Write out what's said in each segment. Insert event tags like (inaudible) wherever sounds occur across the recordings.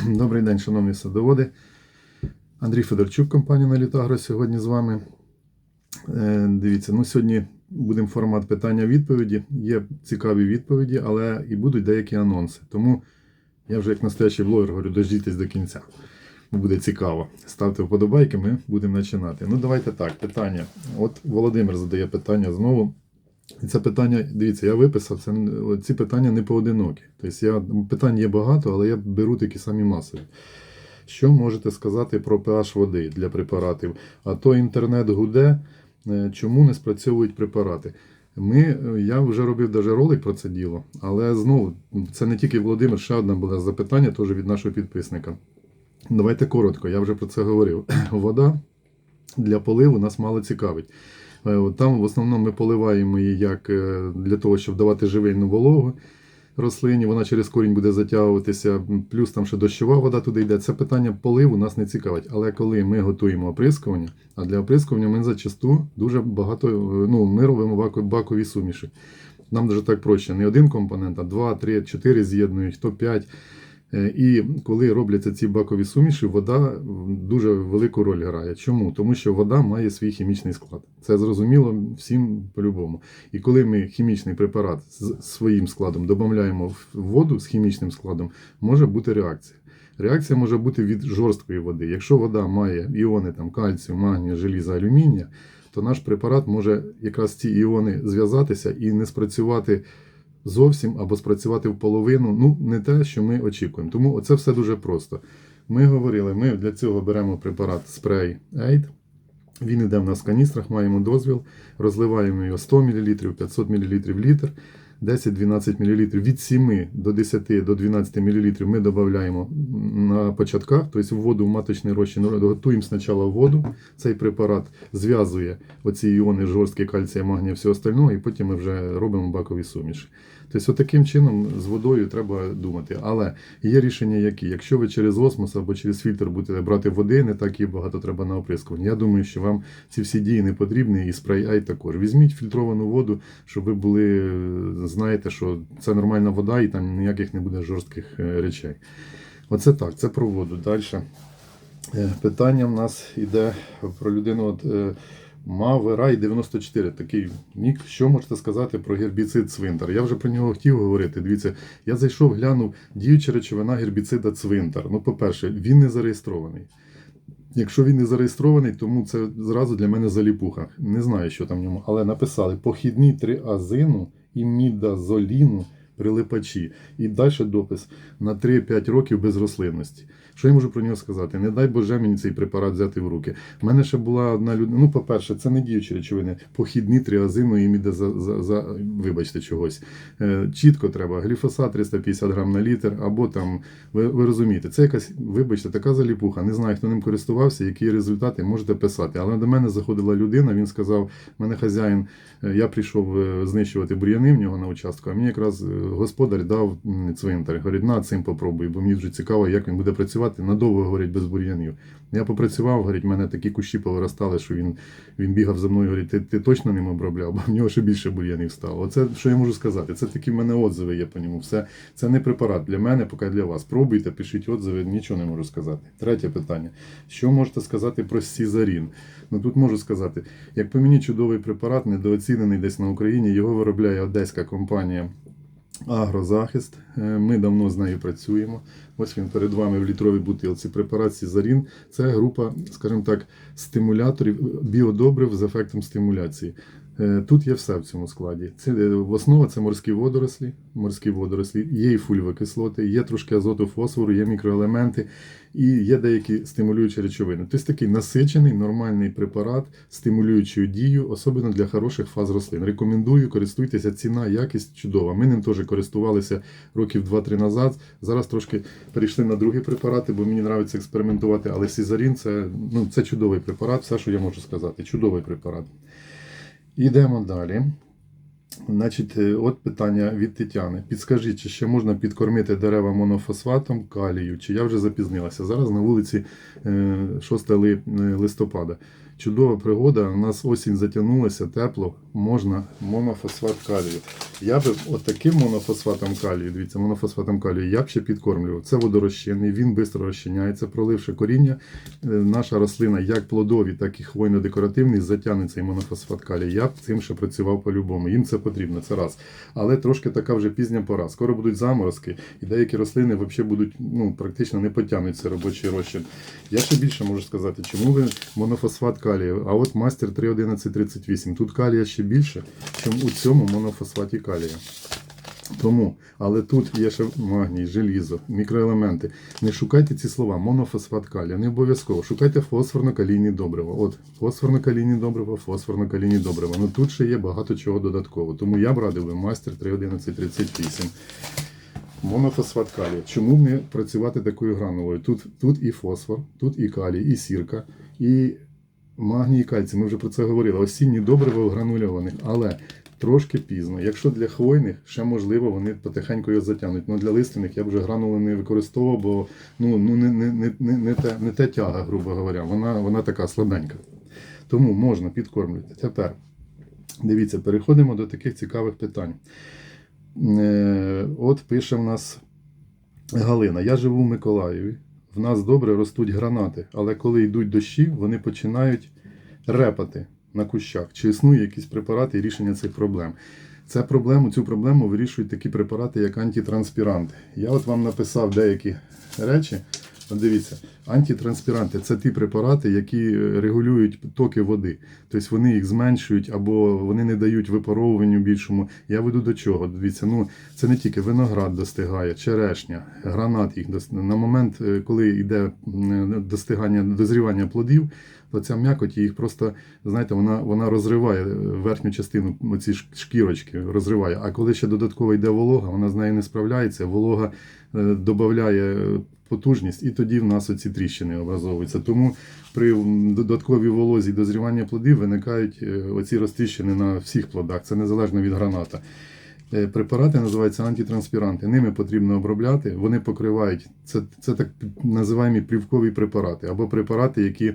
(clears throat) Добрий день, шановні садоводи. Андрій Федорчук, компанія Налітагро сьогодні з вами. Е, Дивіться, ну сьогодні будемо формат питання-відповіді. Є цікаві відповіді, але і будуть деякі анонси. Тому я вже як настоящий блогер говорю, дождітесь до кінця. Буде цікаво. Ставте вподобайки, ми будемо починати. Ну, давайте так, питання. От Володимир задає питання знову. І це питання, дивіться, я виписав, це, ці питання не поодинокі. Тобто я, питань є багато, але я беру такі самі масові. Що можете сказати про pH води для препаратів? А то інтернет гуде, е, чому не спрацьовують препарати? Ми, е, я вже робив даже ролик про це діло, але знову це не тільки Володимир, ще одне було запитання теж від нашого підписника. Давайте коротко, я вже про це говорив. (clears throat) Вода для поливу нас мало цікавить. Е, Там в основному ми поливаємо її як е, для того, щоб давати живильну вологу рослині, вона через корінь буде затягуватися, плюс там ще дощова вода туди йде. Це питання поливу нас не цікавить. Але коли ми готуємо оприскування, а для оприскування ми зачасту дуже багато е, ну, ми робимо бакові суміші. Нам дуже так проще. Не один компонент, а два, три, чотири з'єднують, то п'ять. Е, І коли робляться ці бакові суміші, вода дуже велику роль грає. Чому? Тому що вода має свій хімічний склад. Це зрозуміло всім по-любому. І коли ми хімічний препарат з своїм складом додаємо в воду з хімічним складом, може бути реакція. Реакція може бути від жорсткої води. Якщо вода має іони там, кальцію, магнію, желіза, алюмінія, то наш препарат може якраз ці іони зв'язатися і не спрацювати зовсім або спрацювати в половину. Ну, не те, що ми очікуємо. Тому це все дуже просто. Ми говорили, ми для цього беремо препарат спрей Aid. Він йде в нас в каністрах, маємо дозвіл, розливаємо його 100 мл, 500 мл літр, 10-12 мл від 7 до 10 до 12 мл ми додаємо на початках, тобто в воду в маточний розчин готуємо спочатку воду. Цей препарат зв'язує оці іони жорсткі кальція, магнія, все остального, і потім ми вже робимо бакові суміші. Тобто, таким чином з водою треба думати. Але є рішення які? Якщо ви через осмос або через фільтр будете брати води, не так і багато треба на оприскування. Я думаю, що вам ці всі дії не потрібні, і спрей Ай також. Візьміть фільтровану воду, щоб ви були, знаєте, що це нормальна вода і там ніяких не буде жорстких е, речей. Оце так, це про воду. Далі. Е, Питання в нас йде про людину. От, е, Маверай 94, такий нік. Що можете сказати про гербіцид цвинтар? Я вже про нього хотів говорити. Дивіться, я зайшов, глянув діюча речовина гербіцида цвинтар. Ну, по-перше, він не зареєстрований. Якщо він не зареєстрований, тому це зразу для мене заліпуха. Не знаю, що там в ньому, але написали похідні триазину і мідазоліну прилипачі. І далі допис на 3-5 років без рослинності. Що я можу про нього сказати? Не дай Боже мені цей препарат взяти в руки. У мене ще була одна людина. Ну, по-перше, це не діючі речовини, похідні триазину і міда за, за, за вибачте чогось. Е, чітко треба. Гліфосат 350 грам на літр, або там, ви, ви розумієте, це якась, вибачте, така заліпуха. Не знаю, хто ним користувався, які результати можете писати. Але до мене заходила людина, він сказав: мене хазяїн, е, я прийшов е, знищувати бур'яни в нього на участку, а мені якраз е, господар дав цвинтар. Говорить, на цим попробуй, бо мені вже цікаво, як він буде працювати. Надовго говорить без бур'янів. Я попрацював, говорить, мене такі кущі повиростали, що він, він бігав за мною, говорить, ти, ти точно ним обробляв, бо в нього ще більше бур'янів стало. Оце що я можу сказати. Це такі в мене отзиви є по ньому. Все це не препарат для мене, поки для вас. Пробуйте, пишіть отзиви, нічого не можу сказати. Третє питання. Що можете сказати про Сізарін? Ну тут можу сказати, як по мені чудовий препарат, недооцінений десь на Україні, його виробляє одеська компанія. Агрозахист. Е, Ми давно з нею працюємо. Ось він перед вами в літровій бутилці. Препарат Сізарін. Це група, скажімо так, стимуляторів, біодобрив з ефектом стимуляції. Е, Тут є все в цьому складі. Це е, в основа це морські водорослі, морські водорослі, є і фульвокислоти, є трошки азоту, фосфору, є мікроелементи і є деякі стимулюючі речовини. Тобто такий насичений, нормальний препарат, стимулюючою дією, особливо для хороших фаз рослин. Рекомендую, користуйтеся, ціна, якість чудова. Ми ним теж користувалися років 2-3 назад. Зараз трошки перейшли на другі препарати, бо мені подобається експериментувати. Але Сізарін це, ну, це чудовий препарат, все, що я можу сказати. Чудовий препарат. Йдемо далі. Значить, е, от питання від Тетяни. Підскажіть, чи ще можна підкормити дерева монофосфатом калію? Чи я вже запізнилася? Зараз на вулиці е, 6 е, листопада. чудова пригода. У нас осінь затягнулася, тепло, можна монофосфат калію. Я би от таким монофосфатом калію, дивіться, монофосфатом калію я б ще підкормлював. Це водорозчинний, він швидко розчиняється, проливши коріння. е, Наша рослина, як плодові, так і хвойно-декоративний, затягне цей монофосфат калію. Я б цим ще працював по-любому. Їм це потрібно, це раз. Але трошки така вже пізня пора. Скоро будуть заморозки, і деякі рослини взагалі будуть ну, практично не потягнуть цей робочий розчин. Я ще більше можу сказати, чому ви монофосфат калію, а от мастер 31138. Тут калія ще більше, ніж у цьому монофосфаті калія. Тому, але тут є ще магній, желізо, мікроелементи. Не шукайте ці слова, монофосфат калія, не обов'язково. Шукайте фосфорно-калійні добрива. От, фосфорно-калійні добрива, фосфорно-калійні добрива. Ну тут ще є багато чого додатково. Тому я б радив би мастер 31138. Монофосфат калію. Чому б не працювати такою гранулою? Тут, тут і фосфор, тут і калій, і сірка, і магній і кальцій. Ми вже про це говорили. Осінні добрива гранульованих, але трошки пізно. Якщо для хвойних, ще можливо, вони потихеньку його затягнуть. Ну для лиственних я б вже гранули не використовував, бо ну, ну не, не, не, не, не, те, не те тяга, грубо говоря. Вона, вона така слабенька. Тому можна підкормлювати. Тепер дивіться, переходимо до таких цікавих питань. Е, От пише в нас Галина. Я живу в Миколаєві. В нас добре ростуть гранати, але коли йдуть дощі, вони починають репати на кущах. Чи існує якісь препарати і рішення цих проблем? Це проблему, цю проблему вирішують такі препарати, як антитранспіранти. Я от вам написав деякі речі. Дивіться, антитранспіранти це ті препарати, які регулюють токи води. Тобто вони їх зменшують або вони не дають випаровуванню більшому. Я веду до чого? Дивіться, ну це не тільки виноград достигає, черешня, гранат їх дост- на момент, е, коли йде достигання, дозрівання плодів, то ця м'якоть їх просто, знаєте, вона, вона розриває верхню частину ці шкірочки, розриває. А коли ще додатково йде волога, вона з нею не справляється, волога е, додає потужність, і тоді в нас оці тріщини образовуються. Тому при додатковій волозі дозрівання плодів виникають е, оці розтріщини на всіх плодах. Це незалежно від граната. Е, Препарати називаються антитранспіранти. Ними потрібно обробляти. Вони покривають це, це так називаємо плівкові препарати або препарати, які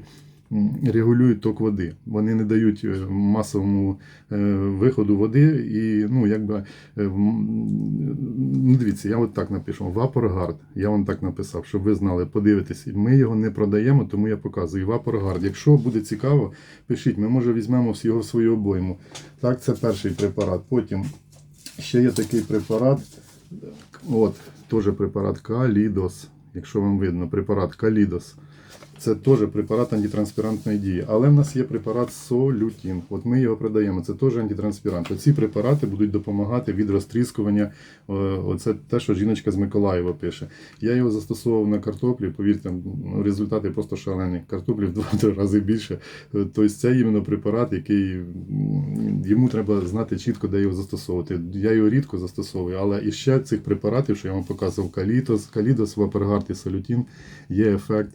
регулюють ток води. Вони не дають е, масовому е, виходу води і ну якби е, ну, дивіться, я от так напишу. Вапоргард. Я вам так написав, щоб ви знали, подивитесь. Ми його не продаємо, тому я показую. Вапоргард. Якщо буде цікаво, пишіть, ми може візьмемо його в свою обойму. Так, це перший препарат. Потім ще є такий препарат. От, теж препарат Калідос. Якщо вам видно, препарат Калідос. Це теж препарат антитранспірантної дії. Але в нас є препарат Солютін. От ми його продаємо. Це теж антитранспірант. Ці препарати будуть допомагати від розтріскування. Е, Оце те, що жіночка з Миколаєва пише. Я його застосовував на картоплі. Повірте, результати просто шалені. Картоплі в два-три рази більше. Е, Тобто це іменно препарат, який йому треба знати чітко, де його застосовувати. Я його рідко застосовую, але і ще цих препаратів, що я вам показував, Калітос, Калідос, Вапергард і Солютін, є ефект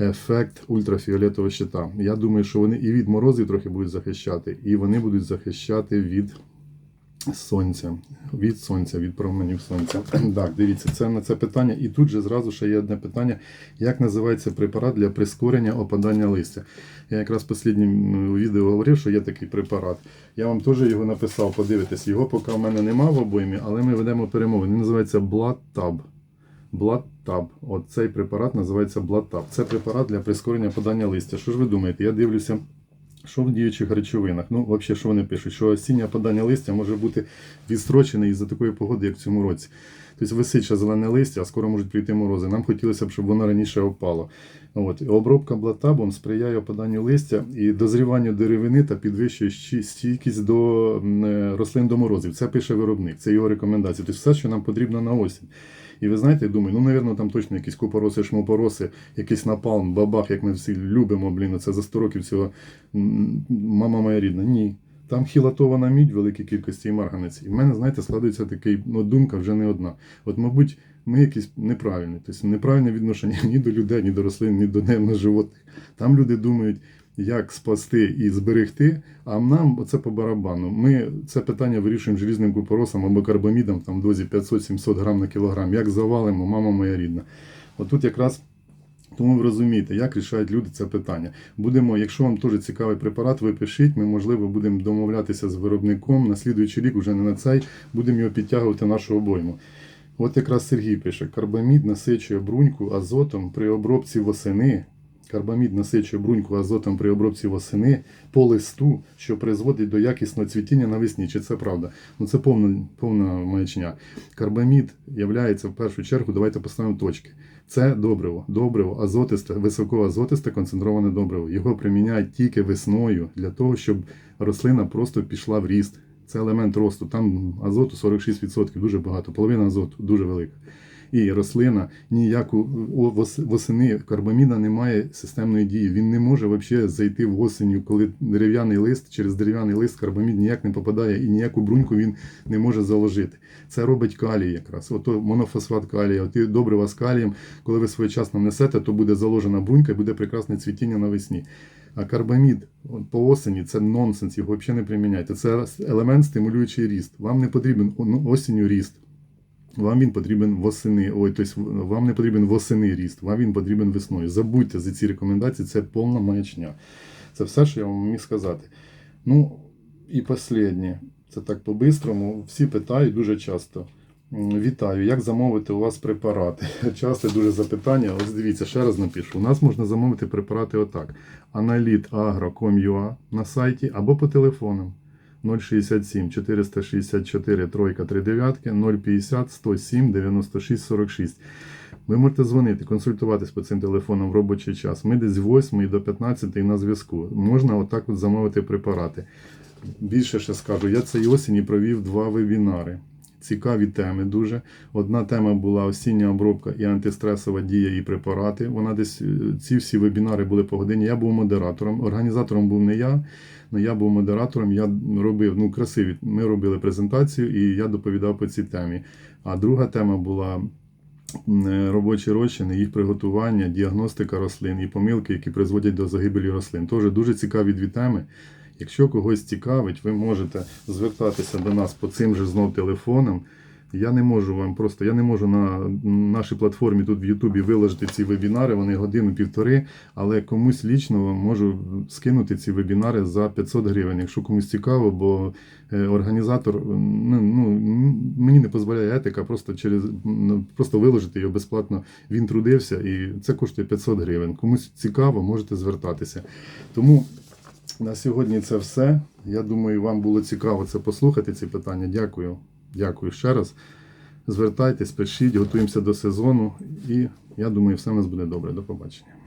ефект ультрафіолетового щита. Я думаю, що вони і від морозів трохи будуть захищати, і вони будуть захищати від сонця. Від сонця, від променів сонця. (clears throat) Так, дивіться, це на це питання. І тут же зразу ще є одне питання: як називається препарат для прискорення опадання листя? Я якраз в останньому відео говорив, що є такий препарат. Я вам теж його написав, подивитись. Його поки в мене немає в обоймі, але ми ведемо перемови. Він називається Blood Блаттаб. От цей препарат називається Блаттаб. Це препарат для прискорення подання листя. Що ж ви думаєте? Я дивлюся, що в діючих речовинах. Ну, взагалі, що вони пишуть? Що осіннє подання листя може бути відстрочене із-за такої погоди, як в цьому році. Тобто висить ще зелене листя, а скоро можуть прийти морози. Нам хотілося б, щоб воно раніше опало. От. Обробка блатабом сприяє опаданню листя і дозріванню деревини та підвищує стійкість до е, рослин до морозів. Це пише виробник, це його рекомендації. Тобто все, що нам потрібно на осінь. І ви знаєте, я думаю, ну, навірно, там точно якісь купороси, шмопороси, якийсь напалм, бабах, як ми всі любимо, блін, це за 100 років цього мама моя рідна. Ні. Там хілатована мідь в великій кількості і марганець. І в мене, знаєте, складається такий, ну, думка вже не одна. От, мабуть, ми якісь неправильні. Тобто неправильне відношення ні до людей, ні до рослин, ні до нервних животних. Там люди думають, як спасти і зберегти, а нам оце по барабану. Ми це питання вирішуємо желізним купоросом або карбамідом там, в дозі 500-700 грам на кілограм. Як завалимо, мама моя рідна. Отут якраз Тому ви розумієте, як рішають люди це питання. Будемо, якщо вам теж цікавий препарат, ви пишіть. Ми, можливо, будемо домовлятися з виробником. На слідуючий рік, вже не на цей, будемо його підтягувати нашу обойму. От якраз Сергій пише: карбамід насичує бруньку азотом при обробці восени. Карбамід насичує бруньку азотом при обробці восени по листу, що призводить до якісного цвітіння навесні. Чи це правда? Ну це повна, повна маячня. Карбамід являється в першу чергу, давайте поставимо точки. Це добриво, добриво, азотисте, високоазотисте концентроване добриво. Його приміняють тільки весною для того, щоб рослина просто пішла в ріст. Це елемент росту. Там азоту 46%, дуже багато, половина азоту дуже велика. І рослина ніяку восени карбаміда не має системної дії. Він не може взагалі зайти в осінню, коли дерев'яний лист, через дерев'яний лист карбамід ніяк не попадає і ніяку бруньку він не може заложити. Це робить калій якраз. Ото монофосфат калія, оті добрива з калієм, коли ви своєчасно несете, то буде заложена брунька і буде прекрасне цвітіння навесні. А карбамід по осені це нонсенс, його взагалі не приміняйте. Це елемент стимулюючий ріст. Вам не потрібен ну, осінню ріст. Вам він потрібен восени. Ой, тобто вам не потрібен восени ріст, вам він потрібен весною. Забудьте за ці рекомендації, це повна маячня. Це все, що я вам міг сказати. Ну, і останнє. Це так по-бистрому. Всі питають дуже часто. Вітаю, як замовити у вас препарати? (laughs) Часто дуже запитання. Ось дивіться, ще раз напишу. У нас можна замовити препарати отак: analit.agro.com.ua на сайті або по телефонам 067 464 тройка 39 050 107 96 46. Ви можете дзвонити, консультуватись по цим телефонам в робочий час. Ми десь з 8 до 15 на зв'язку. Можна отак от замовити препарати. Більше ще скажу, я цієї осені провів два вебінари. Цікаві теми дуже. Одна тема була осіння обробка і антистресова дія і препарати. Вона десь е, ці всі вебінари були по годині. Я був модератором. Організатором був не я, але я був модератором. Я робив ну красиві. Ми робили презентацію і я доповідав по цій темі. А друга тема була е, робочі розчини, їх приготування, діагностика рослин і помилки, які призводять до загибелі рослин. Теж дуже цікаві дві теми. Якщо когось цікавить, ви можете звертатися до нас по цим же знов телефонам. Я не можу вам просто, я не можу на нашій платформі тут в Ютубі виложити ці вебінари, вони годину-півтори, але комусь лічно можу скинути ці вебінари за 500 гривень, якщо комусь цікаво, бо е, організатор ну, ну, мені не дозволяє етика просто через ну, просто виложити його безплатно. Він трудився і це коштує 500 гривень. Комусь цікаво, можете звертатися. Тому на сьогодні це все. Я думаю, вам було цікаво це послухати, ці питання. Дякую. Дякую ще раз. Звертайтесь, пишіть, готуємося до сезону, і я думаю, все у нас буде добре. До побачення.